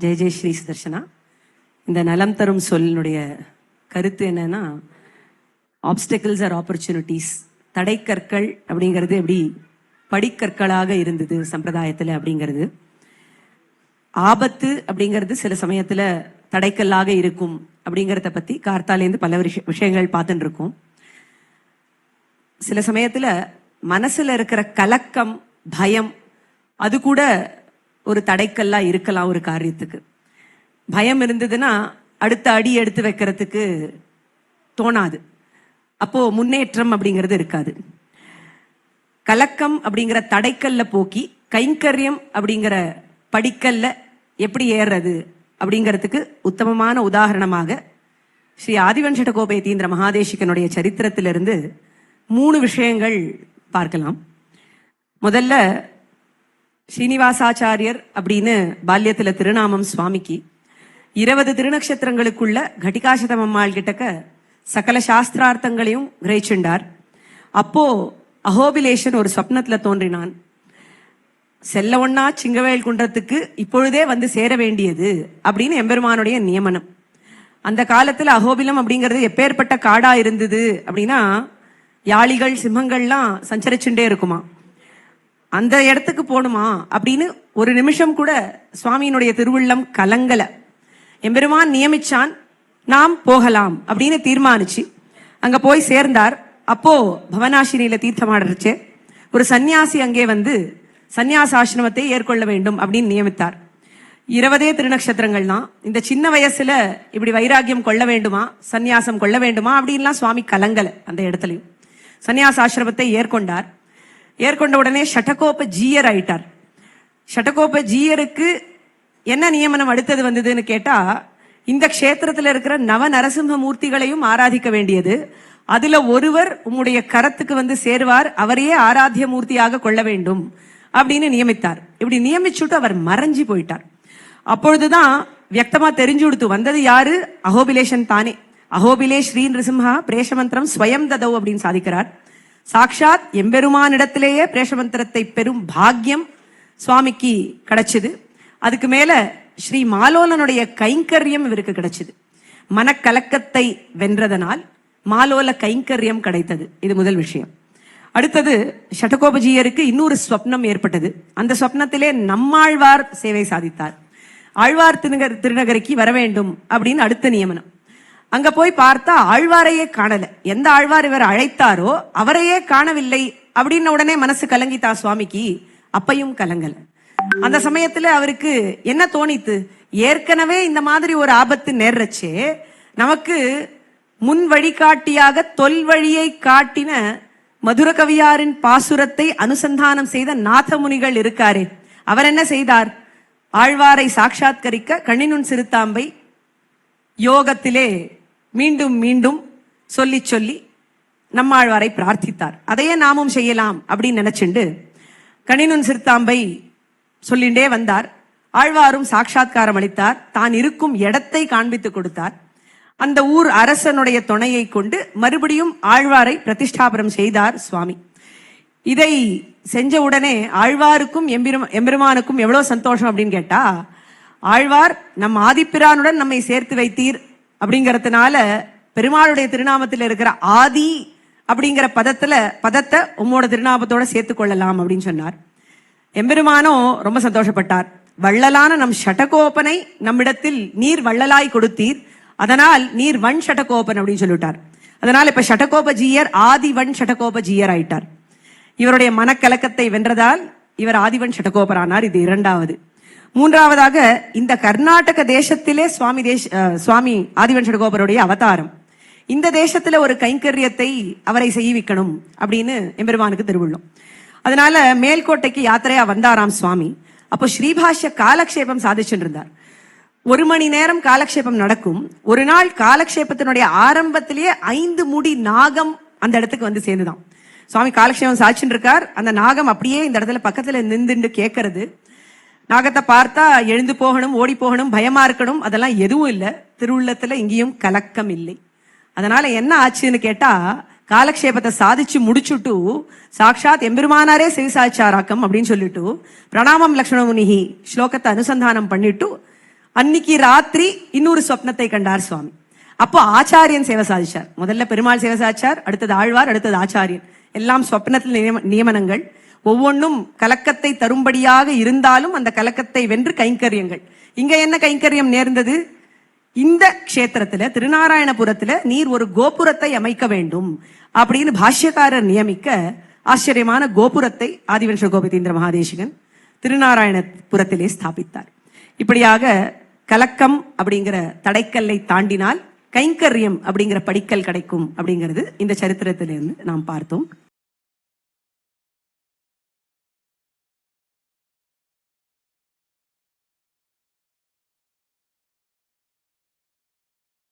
ஜெய ஜெய ஸ்ரீ சுதர்ஷனா. இந்த நலம் தரும் சொல்லினுடைய கருத்து என்னன்னா ஆப்ஸ்டக்கிள்ஸ் ஆர் ஆப்பர்ச்சுனிட்டிஸ் தடைக்கற்கள் அப்படிங்கிறது எப்படி படிக்கற்களாக இருந்தது சம்பிரதாயத்தில் அப்படிங்கிறது. ஆபத்து அப்படிங்கிறது சில சமயத்தில் தடைக்கல்லாக இருக்கும் அப்படிங்கிறத பற்றி கார்த்தாலேருந்து பல விஷ- விஷயங்கள் பார்த்துட்டு இருக்கோம் சில சமயத்தில் மனசில் இருக்கிற கலக்கம் பயம் அது கூட ஒரு தடைக்கல்லா இருக்கலாம் ஒரு காரியத்துக்கு. பயம் இருந்ததுன்னா அடுத்த அடி எடுத்து வைக்கிறதுக்கு தோணாது. அப்போ முன்னேற்றம் அப்படிங்கிறது இருக்காது. கலக்கம் அப்படிங்கிற தடைக்கல்ல போக்கி கைங்கரியம் அப்படிங்கிற படிக்கல்ல எப்படி ஏறுறது அப்படிங்கிறதுக்கு உத்தமமான உதாரணமாக ஸ்ரீ ஆதிவன்ஷட கோபேதீந்திர மகாதேஷிகனுடைய சரித்திரத்திலிருந்து மூணு விஷயங்கள் பார்க்கலாம். முதல்ல ஸ்ரீனிவாசாச்சாரியர் அப்படின்னு பால்யத்துல திருநாமம் சுவாமிக்கு இருபது திருநக்ஷத்திரங்களுக்குள்ள கட்டிகாசதம் அம்மாள் கிட்டக்க சகல சாஸ்திரார்த்தங்களையும் கிரகிச்சுண்டார் அப்போ அஹோபிலேஷன் ஒரு சொப்னத்துல தோன்றினான். செல்ல ஒன்னா சிங்கவேல் குன்றத்துக்கு இப்பொழுதே வந்து சேர வேண்டியது அப்படின்னு எம்பெருமானுடைய நியமனம். அந்த காலத்துல அகோபிலம் அப்படிங்கிறது எப்பேற்பட்ட காடா இருந்தது அப்படின்னா யாளிகள் சிம்மங்கள்லாம் சஞ்சரிச்சுட்டே இருக்குமா அந்த இடத்துக்கு போகணுமா அப்படின்னு ஒரு நிமிஷம் கூட சுவாமியினுடைய திருவுள்ளம் கலங்கல. எம்பெருமான் நியமிச்சான் நாம் போகலாம் அப்படின்னு தீர்மானிச்சு. அங்க போய் சேர்ந்தார். அப்போ பவனாசினியில தீர்த்தமாடுறச்சு. ஒரு சன்னியாசி அங்கே வந்து சந்நியாசாசிரமத்தை ஏற்கொள்ள வேண்டும் அப்படின்னு நியமித்தார். இருபதே திருநக்ஷத்திரங்கள்லாம் இந்த சின்ன வயசுல இப்படி வைராகியம் கொள்ள வேண்டுமா? சந்நியாசம் கொள்ள வேண்டுமா? அப்படின்லாம் சுவாமி கலங்கல அந்த இடத்துலையும். சந்நியாசாசிரமத்தை ஏற்கொண்டார். ஏற்கொண்ட உடனே ஷட்டகோப ஜீயர் ஆயிட்டார். ஷட்டகோப ஜீயருக்கு என்ன நியமனம் அடுத்தது வந்ததுன்னு கேட்டா இந்த க்ஷேத்திரத்தில் இருக்கிற நவ நரசிம்ம மூர்த்திகளையும் ஆராதிக்க வேண்டியது. அதுல ஒருவர் உம்முடைய கரத்துக்கு வந்து சேருவார் அவரையே ஆராத்திய மூர்த்தியாக கொள்ள வேண்டும் அப்படின்னு நியமித்தார். இப்படி நியமிச்சுட்டு அவர் மறைஞ்சு போயிட்டார். அப்பொழுதுதான் வியக்தமா தெரிஞ்சு கொடுத்து வந்தது யாரு? அகோபிலேஷன் தானே. அகோபிலே ஸ்ரீ நிருசிம்ஹா பிரேஷமந்திரம் ஸ்வயம் ததவ் அப்படின்னு சாதிக்கிறார். சாக்ஷாத் எம்பெருமானிடத்திலேயே பிரேஷமந்திரத்தை பெறும் பாக்கியம் சுவாமிக்கு கிடைச்சிது. அதுக்கு மேல ஸ்ரீ மாலோலனுடைய கைங்கரியம் இவருக்கு கிடைச்சிது. மனக்கலக்கத்தை வென்றதனால் மாலோல கைங்கரியம் கிடைத்தது. இது முதல் விஷயம். அடுத்தது சட்டகோபஜியருக்கு இன்னொரு ஸ்வப்னம் ஏற்பட்டது. அந்த ஸ்வப்னத்திலே நம்மாழ்வார் சேவை சாதித்தார். ஆழ்வார் திருநகர் திருநகரிக்கு வர வேண்டும் அப்படின்னு அடுத்த நியமனம். அங்க போய் பார்த்தா ஆழ்வாரையே காணல. எந்த ஆழ்வார் இவர் அழைத்தாரோ அவரையே காணவில்லை அப்படின்னு உடனே மனசு கலங்கித்தா சுவாமிக்கு. அப்பையும் கலங்கல. அந்த சமயத்துல அவருக்கு என்ன தோணித்து? ஏற்கனவே இந்த மாதிரி ஒரு ஆபத்து நேர்றச்சே நமக்கு முன் வழிகாட்டியாக தொல் வழியை காட்டின மதுரகவியாரின் பாசுரத்தை அனுசந்தானம் செய்த நாதமுனிகள் இருக்காரே அவர் என்ன செய்தார்? ஆழ்வாரை சாட்சாத்கரிக்க கண்ணினுன் சிறுத்தாம்பை யோகத்திலே மீண்டும் மீண்டும் சொல்லி சொல்லி நம்மாழ்வாரை பிரார்த்தித்தார். அதையே நாமும் செய்யலாம் அப்படின்னு நினைச்சுண்டு கணினுன் சிறுத்தாம்பை சொல்லிண்டே வந்தார். ஆழ்வாரும் சாட்சா்காரம் அளித்தார். தான் இருக்கும் இடத்தை காண்பித்து கொடுத்தார். அந்த ஊர் அரசனுடைய துணையை கொண்டு மறுபடியும் ஆழ்வாரை பிரதிஷ்டாபனம் செய்தார் சுவாமி. இதை செஞ்ச உடனே ஆழ்வாருக்கும் எம்பெருமா எம்பெருமானுக்கும் எவ்வளவு சந்தோஷம் அப்படின்னு கேட்டா ஆழ்வார் நம் ஆதிப்பிரானுடன் நம்மை சேர்த்து வைத்தீர். அப்படிங்கிறதுனால பெருமாளுடைய திருநாமத்தில் இருக்கிற ஆதி அப்படிங்கிற பதத்துல பதத்தை உம்மோட திருநாமத்தோட சேர்த்து கொள்ளலாம் அப்படின்னு சொன்னார். எம்பெருமானும் ரொம்ப சந்தோஷப்பட்டார். வள்ளலான நம் ஷடகோபனை நம்மிடத்தில் நீர் வள்ளலாய் கொடுத்தீர். அதனால் நீர் வன் ஷட்டகோபன் அப்படின்னு சொல்லிட்டார் அதனால் இப்ப ஷட்டகோப ஜீயர் ஆதிவன் ஜீயர் ஆயிட்டார். இவருடைய மனக்கலக்கத்தை வென்றதால் இவர் ஆதிவன் ஷட்டகோபரானார். இது இரண்டாவது. மூன்றாவதாக இந்த கர்நாடக தேசத்திலே சுவாமி தேஷ் அஹ், சுவாமி ஆதிவன்சடகோபருடைய அவதாரம். இந்த தேசத்துல ஒரு கைங்கரியத்தை அவரை செய்விக்கணும் அப்படின்னு எம்பெருமானுக்கு திருவுள்ளோம். அதனால மேல்கோட்டைக்கு யாத்திரையா வந்தாராம் சுவாமி. அப்போ ஸ்ரீபாஷ்ய காலக்ஷேபம் சாதிச்சுட்டு இருந்தார் ஒரு மணி நேரம் காலக்ஷேபம் நடக்கும். ஒரு நாள் காலக்ஷேபத்தினுடைய ஆரம்பத்திலேயே ஐந்து முடி நாகம் அந்த இடத்துக்கு வந்து சேர்ந்துதான். சுவாமி காலக்ஷேபம் சாட்சின்னு இருக்கார் அந்த நாகம் அப்படியே இந்த இடத்துல பக்கத்துல நின்றுண்டு கேட்கறது நாகத்தை பார்த்தா எழுந்து போகணும் ஓடி போகணும் பயமா இருக்கணும் அதெல்லாம் எதுவும் இல்லை. திருவுள்ளத்துல இங்கேயும் கலக்கம் இல்லை. அதனால என்ன ஆச்சுன்னு கேட்டா காலக்ஷேபத்தை சாதிச்சு முடிச்சுட்டு சாக்ஷாத் எம்பெருமானாரே சிவசாச்சாராக்கம் அப்படின்னு சொல்லிட்டு பிரணாமம் லக்ஷ்மணமுனிகி ஸ்லோகத்தை அனுசந்தானம் பண்ணிட்டு அன்னைக்கு ராத்திரி இன்னொரு சொப்னத்தை கண்டார் சுவாமி. அப்போ ஆச்சாரியன் சேவை சாதிச்சார். முதல்ல பெருமாள் சேவை சாதிச்சார் அடுத்தது ஆழ்வார் அடுத்தது ஆச்சாரியன். எல்லாம் சொப்னத்தில் நியம- நியமனங்கள். ஒவ்வொன்றும் கலக்கத்தை தரும்படியாக இருந்தாலும் அந்த கலக்கத்தை வென்று கைங்கரியங்கள். இங்க என்ன கைங்கரியம் நேர்ந்தது? இந்த கஷேத்திரத்துல திருநாராயணபுரத்துல நீர் ஒரு கோபுரத்தை அமைக்க வேண்டும் அப்படின்னு பாஷ்யக்காரர் நியமிக்க ஆச்சரியமான கோபுரத்தை ஆதிவன்ஷ கோபிதேந்திர மகாதேசிகன் திருநாராயணபுரத்திலே ஸ்தாபித்தார். இப்படியாக கலக்கம் அப்படிங்கிற தடைக்கல்லை தாண்டினால் கைங்கரியம் அப்படிங்கிற படிக்கல் கிடைக்கும் அப்படிங்கிறது இந்த சரித்திரத்திலிருந்து நாம் பார்த்தோம்.